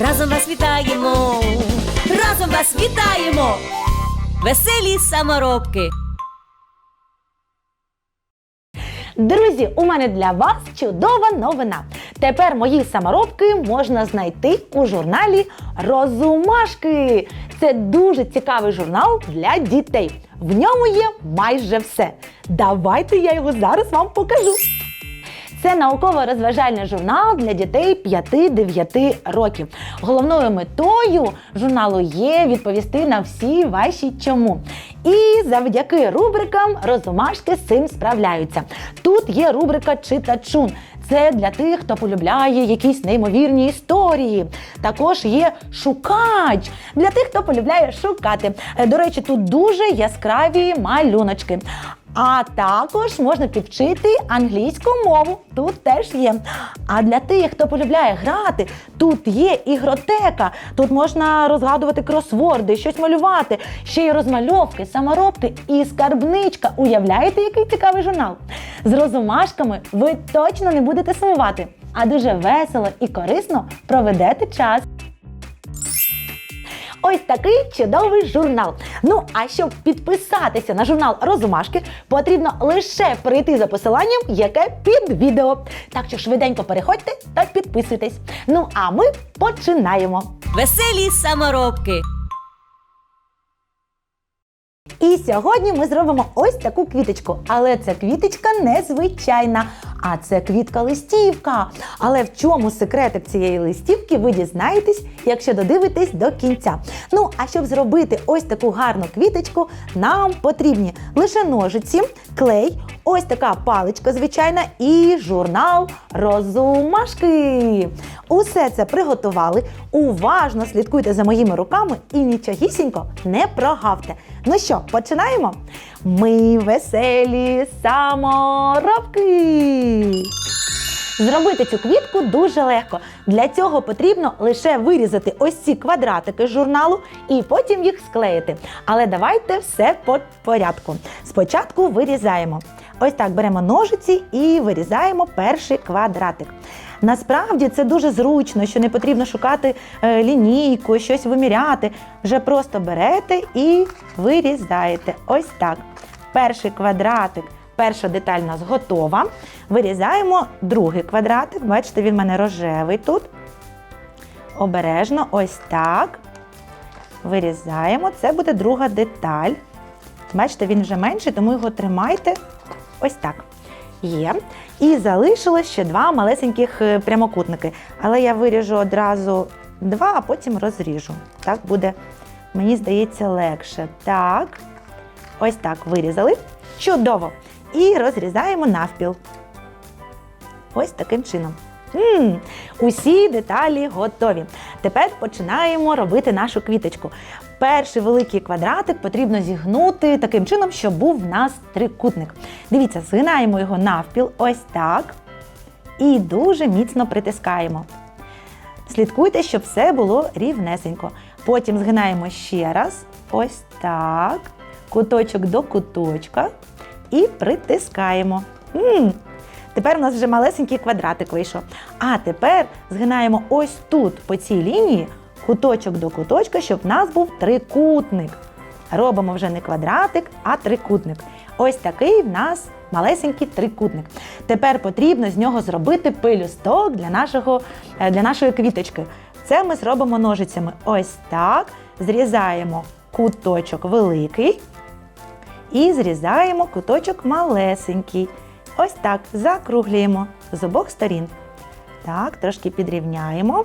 разом вас вітаємо, разом вас вітаємо, веселі саморобки. Друзі, у мене для вас чудова новина. Тепер мої саморобки можна знайти у журналі Розумашки. Це дуже цікавий журнал для дітей. В ньому є майже все. Давайте я його зараз вам покажу. Це науково-розважальний журнал для дітей 5-9 років. Головною метою журналу є відповісти на всі ваші чому. І завдяки рубрикам розумашки з цим справляються. Тут є рубрика Читачун. Це для тих, хто полюбляє якісь неймовірні історії. Також є шукач для тих, хто полюбляє шукати. До речі, тут дуже яскраві малюночки. А також можна підвчити англійську мову. Тут теж є. А для тих, хто полюбляє грати, тут є ігротека. Тут можна розгадувати кросворди, щось малювати, ще й розмальовки, саморобки і скарбничка. Уявляєте, який цікавий журнал? З розумашками ви точно не будете сумувати, а дуже весело і корисно проведете час. Ось такий чудовий журнал. Ну а щоб підписатися на журнал Розумашки, потрібно лише перейти за посиланням, яке під відео. Так що швиденько переходьте та підписуйтесь. Ну а ми починаємо. Веселі саморобки. І сьогодні ми зробимо ось таку квіточку. Але ця квіточка незвичайна, а це квітка листівка. Але в чому секретик цієї листівки, ви дізнаєтесь, якщо додивитесь до кінця. Ну, а щоб зробити ось таку гарну квіточку, нам потрібні лише ножиці, клей, ось така паличка звичайна і журнал Розумашки. Усе це приготували. Уважно слідкуйте за моїми руками і нічогісінько не прогавте. Ну що, починаємо? Ми веселі саморобки. Зробити цю квітку дуже легко. Для цього потрібно лише вирізати ось ці квадратики з журналу і потім їх склеїти. Але давайте все по порядку. Спочатку вирізаємо. Ось так беремо ножиці і вирізаємо перший квадратик. Насправді це дуже зручно, що не потрібно шукати е, лінійку, щось виміряти. Вже просто берете і вирізаєте. Ось так. Перший квадратик, перша деталь у нас готова. Вирізаємо другий квадратик. Бачите, він в мене рожевий тут. Обережно, ось так. Вирізаємо. Це буде друга деталь. Бачите, він вже менший, тому його тримайте ось так. Є. І залишилось ще два малесеньких е, прямокутники. Але я виріжу одразу два, а потім розріжу. Так буде, мені здається, легше. Так. Ось так вирізали. Чудово. І розрізаємо навпіл. Ось таким чином. м усі деталі готові. Тепер починаємо робити нашу квіточку. Перший великий квадратик потрібно зігнути таким чином, щоб був в нас трикутник. Дивіться, згинаємо його навпіл, ось так. І дуже міцно притискаємо. Слідкуйте, щоб все було рівнесенько. Потім згинаємо ще раз, ось так. Куточок до куточка і притискаємо. м Тепер у нас вже малесенький квадратик вийшов. А тепер згинаємо ось тут, по цій лінії, куточок до куточка, щоб в нас був трикутник. Робимо вже не квадратик, а трикутник. Ось такий в нас малесенький трикутник. Тепер потрібно з нього зробити пилюсток для, нашого, е, для нашої квіточки. Це ми зробимо ножицями. Ось так. Зрізаємо куточок великий і зрізаємо куточок малесенький. Ось так закруглюємо з обох сторін. Так, трошки підрівняємо.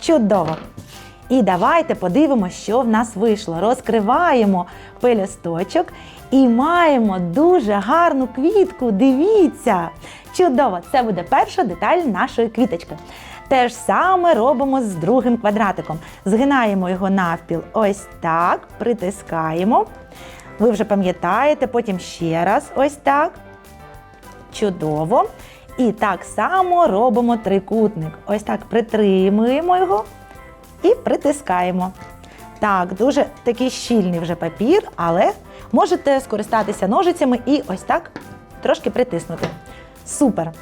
Чудово! І давайте подивимося, що в нас вийшло. Розкриваємо пелюсточок і маємо дуже гарну квітку. Дивіться! Чудово! Це буде перша деталь нашої квіточки. Те ж саме робимо з другим квадратиком. Згинаємо його навпіл. Ось так, притискаємо. Ви вже пам'ятаєте, потім ще раз ось так. Чудово. І так само робимо трикутник. Ось так притримуємо його і притискаємо. Так, дуже такий щільний вже папір, але можете скористатися ножицями і ось так трошки притиснути. Супер!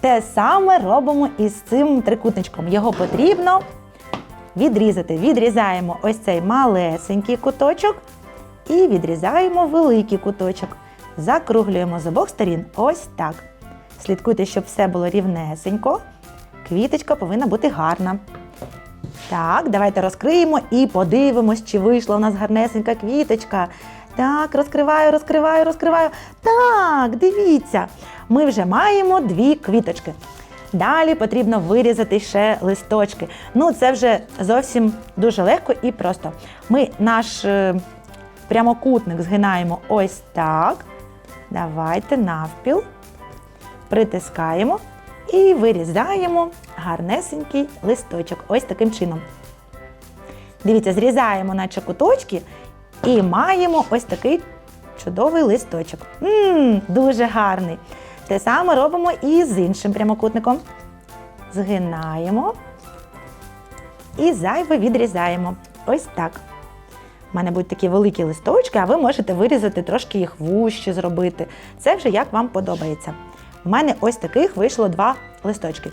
Те саме робимо і з цим трикутничком. Його потрібно відрізати. Відрізаємо ось цей малесенький куточок і відрізаємо великий куточок. Закруглюємо з обох сторін. Ось так. Слідкуйте, щоб все було рівнесенько. Квіточка повинна бути гарна. Так, давайте розкриємо і подивимось, чи вийшла у нас гарнесенька квіточка. Так, розкриваю, розкриваю, розкриваю. Так, дивіться, ми вже маємо дві квіточки. Далі потрібно вирізати ще листочки. Ну, це вже зовсім дуже легко і просто. Ми наш е, прямокутник згинаємо ось так. Давайте навпіл. Притискаємо і вирізаємо гарнесенький листочок. Ось таким чином. Дивіться, зрізаємо наче куточки і маємо ось такий чудовий листочок. Мм, дуже гарний. Те саме робимо і з іншим прямокутником. Згинаємо і зайве відрізаємо. Ось так. У мене будуть такі великі листочки, а ви можете вирізати трошки їх вужче зробити. Це вже як вам подобається. У мене ось таких вийшло два листочки.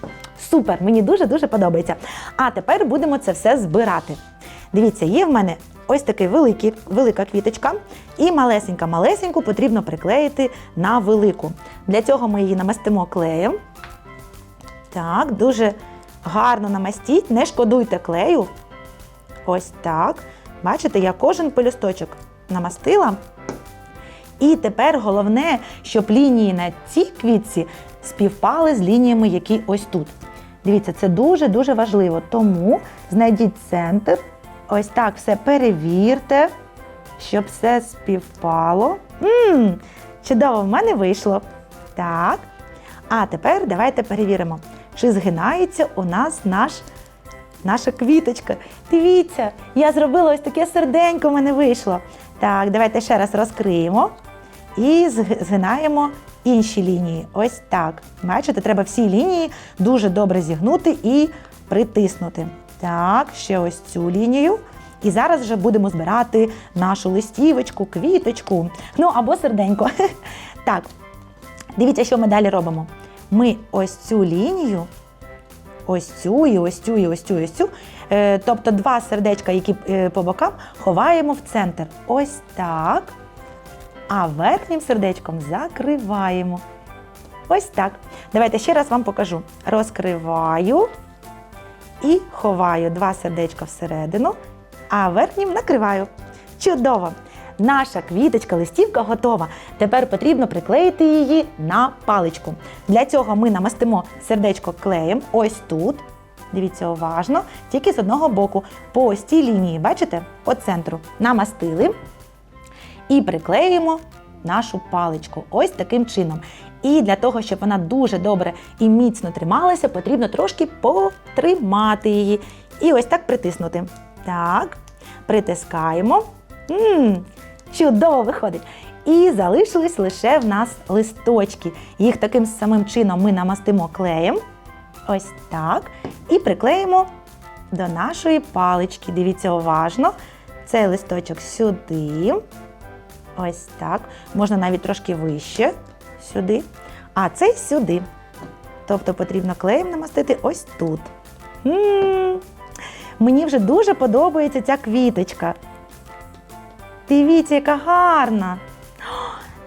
Супер! Мені дуже-дуже подобається. А тепер будемо це все збирати. Дивіться, є в мене ось великий, велика квіточка, і малесенька малесеньку потрібно приклеїти на велику. Для цього ми її намастимо клеєм. Так, дуже гарно намастіть, не шкодуйте клею. Ось так. Бачите, я кожен пелюсточок намастила. І тепер головне, щоб лінії на цій квітці співпали з лініями, які ось тут. Дивіться, це дуже-дуже важливо. Тому знайдіть центр, ось так все перевірте, щоб все співпало. Мм, чудово, в мене вийшло. Так. А тепер давайте перевіримо, чи згинається у нас наш наша квіточка. Дивіться, я зробила ось таке серденько, в мене вийшло. Так, давайте ще раз розкриємо і згинаємо інші лінії. Ось так. Бачите, треба всі лінії дуже добре зігнути і притиснути. Так, ще ось цю лінію. І зараз вже будемо збирати нашу листівочку, квіточку, ну або серденько. Так, дивіться, що ми далі робимо. Ми ось цю лінію ось цю, і ось цю, і ось цю, і ось цю. Е, тобто два сердечка, які е, по бокам, ховаємо в центр. Ось так. А верхнім сердечком закриваємо. Ось так. Давайте ще раз вам покажу. Розкриваю і ховаю два сердечка всередину, а верхнім накриваю. Чудово! Наша квіточка, листівка готова. Тепер потрібно приклеїти її на паличку. Для цього ми намастимо сердечко клеєм ось тут. Дивіться уважно, тільки з одного боку. По ось цій лінії, бачите, по центру. Намастили і приклеїмо нашу паличку ось таким чином. І для того, щоб вона дуже добре і міцно трималася, потрібно трошки потримати її. І ось так притиснути. Так, притискаємо. Мм, чудово виходить. І залишились лише в нас листочки. Їх таким самим чином ми намастимо клеєм. Ось так. І приклеїмо до нашої палички. Дивіться уважно. Цей листочок сюди. Ось так. Можна навіть трошки вище сюди. А цей сюди. Тобто потрібно клеєм намастити ось тут. м Мені вже дуже подобається ця квіточка. Дивіться, яка гарна.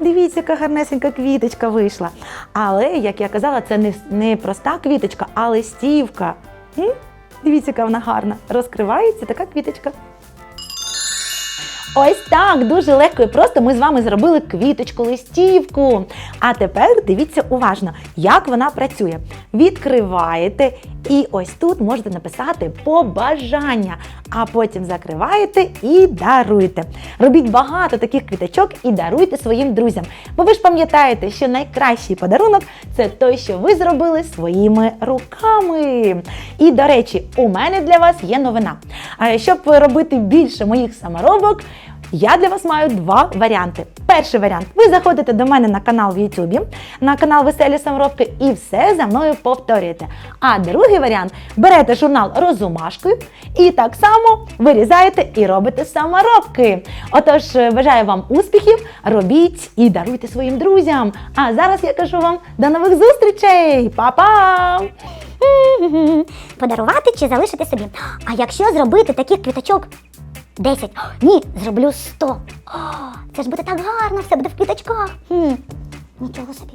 Дивіться, яка гарнесенька квіточка вийшла. Але, як я казала, це не, не проста квіточка, а листівка. М? Дивіться, яка вона гарна. Розкривається така квіточка. Ось так, дуже легко і просто ми з вами зробили квіточку листівку. А тепер дивіться уважно, як вона працює. Відкриваєте І ось тут можете написати побажання, а потім закриваєте і даруєте. Робіть багато таких квіточок і даруйте своїм друзям. Бо ви ж пам'ятаєте, що найкращий подарунок це той, що ви зробили своїми руками. І до речі, у мене для вас є новина. А Щоб робити більше моїх саморобок, я для вас маю два варіанти. Перший варіант: ви заходите до мене на канал в Ютубі, на канал Веселі Саморобки, і все за мною повторюєте. А другий варіант берете журнал розумашкою і так само вирізаєте і робите саморобки. Отож, е, бажаю вам успіхів, робіть і даруйте своїм друзям. А зараз я кажу вам до нових зустрічей! Па-па! Подарувати чи залишити собі. А якщо зробити таких квіточок 10, ні, зроблю 100. О, це ж буде так гарно, все буде в квіточках. Хм, нічого собі.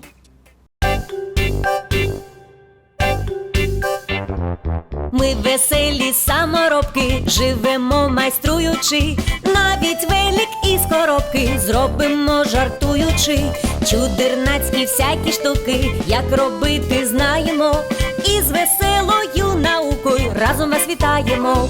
Ми веселі саморобки, живемо майструючи, навіть велик із коробки зробимо жартуючи, чудернацькі всякі штуки, як робити знаємо, і з веселою наукою разом вас вітаємо,